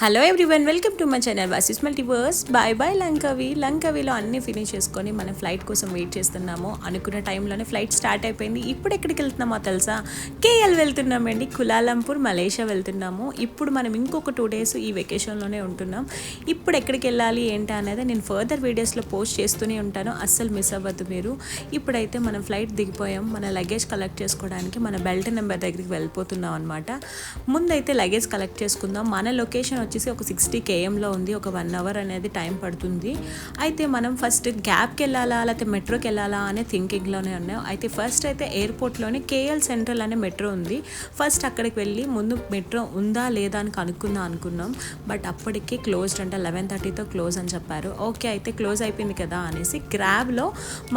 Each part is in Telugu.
Hello everyone welcome to my channel వాసిస్ multiverse bye bye Langkawi లంకవిలో అన్ని ఫినిష్ చేసుకొని మనం ఫ్లైట్ కోసం వెయిట్ చేస్తున్నాము. అనుకున్న టైంలోనే ఫ్లైట్ స్టార్ట్ అయిపోయింది. ఇప్పుడు ఎక్కడికి వెళ్తున్నామో తెలుసా? కేఎల్ వెళ్తున్నామండి కులాలంపూర్ మలేషియా వెళ్తున్నాము. ఇప్పుడు మనం ఇంకొక టూ డేస్ ఈ వెకేషన్లోనే ఉంటున్నాం. ఇప్పుడు ఎక్కడికి వెళ్ళాలి ఏంటి అనేది నేను ఫర్దర్ వీడియోస్లో పోస్ట్ చేస్తూనే ఉంటాను. అస్సలు మిస్ అవ్వద్దు మీరు. ఇప్పుడైతే మనం ఫ్లైట్ దిగిపోయాం. మన లగేజ్ కలెక్ట్ చేసుకోవడానికి మన బెల్ట్ నెంబర్ దగ్గరికి వెళ్ళిపోతున్నాం అనమాట ముందైతే లగేజ్ కలెక్ట్ చేసుకుందాం. మన లొకేషన్ వచ్చేసి ఒక సిక్స్టీ కేఎంలో ఉంది ఒక వన్ అవర్ అనేది టైం పడుతుంది. అయితే మనం ఫస్ట్ గ్యాప్కి వెళ్ళాలా లేకపోతే మెట్రోకి వెళ్ళాలా అనే థింకింగ్లోనే ఉన్నాం. అయితే ఫస్ట్ అయితే ఎయిర్పోర్ట్లోనే కేఎల్ సెంట్రల్ అనే మెట్రో ఉంది. ఫస్ట్ అక్కడికి వెళ్ళి ముందు మెట్రో ఉందా లేదా అని కనుక్కుందాం అనుకున్నాం. బట్ అప్పటికి క్లోజ్డ్ అంటే లెవెన్ థర్టీతో క్లోజ్ అని చెప్పారు. ఓకే అయితే క్లోజ్ అయిపోయింది కదా అనేసి గ్రాబ్లో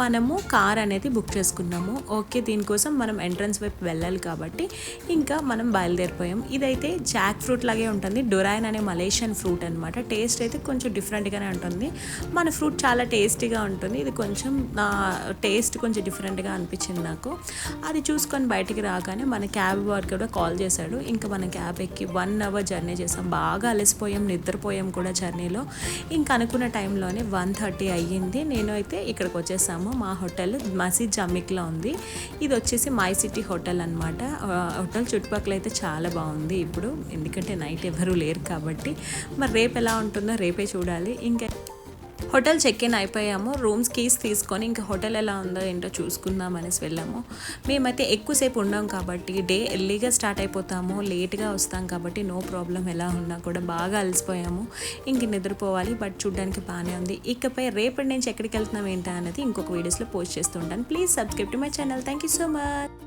మనము కార్ అనేది బుక్ చేసుకున్నాము. ఓకే దీనికోసం మనం ఎంట్రన్స్ వైపు వెళ్ళాలి కాబట్టి ఇంకా మనం బయలుదేరిపోయాం. ఇదైతే జాక్ ఫ్రూట్ లాగే ఉంటుంది. డొరైన్ అనే మలేషియన్ ఫ్రూట్ అనమాట టేస్ట్ అయితే కొంచెం డిఫరెంట్గానే ఉంటుంది. మన ఫ్రూట్ చాలా టేస్టీగా ఉంటుంది. ఇది కొంచెం నా టేస్ట్ కొంచెం డిఫరెంట్గా అనిపించింది నాకు. అది చూసుకొని బయటికి రాగానే మన క్యాబ్ వారికి కూడా కాల్ చేశాడు. ఇంకా మన క్యాబ్ ఎక్కి వన్ అవర్ జర్నీ చేసాం బాగా అలసిపోయాం నిద్రపోయాం కూడా జర్నీలో. ఇంకా అనుకున్న టైంలోనే వన్ థర్టీ అయ్యింది. నేను అయితే ఇక్కడికి వచ్చేసాము. మా హోటల్ మసీద్ జమ్మిక్లో ఉంది. ఇది వచ్చేసి మై సిటీ హోటల్ అనమాట హోటల్ చుట్టుపక్కల అయితే చాలా బాగుంది. ఇప్పుడు ఎందుకంటే నైట్ ఎవరు లేరు కాబట్టి. కాబట్టి మరి రేపు ఎలా ఉంటుందో రేపే చూడాలి. ఇంకా హోటల్ చెక్ ఇన్ అయిపోయాము. రూమ్స్ కీస్ తీసుకొని ఇంకా హోటల్ ఎలా ఉందో ఏంటో చూసుకుందాం అనేసి వెళ్ళాము. మేమైతే ఎక్కువసేపు ఉండం కాబట్టి డే ఎర్లీగా స్టార్ట్ అయిపోతాము. లేట్గా వస్తాం కాబట్టి నో ప్రాబ్లం ఎలా ఉన్నా కూడా బాగా అలసిపోయాము. ఇంక నిద్రపోవాలి బట్ చూడడానికి బాగానే ఉంది. ఇకపై రేపటి నుంచి ఎక్కడికి వెళ్తున్నాం ఏంటా అనేది ఇంకొక వీడియోస్లో పోస్ట్ చేస్తుంటాను please subscribe to my channel thank you so much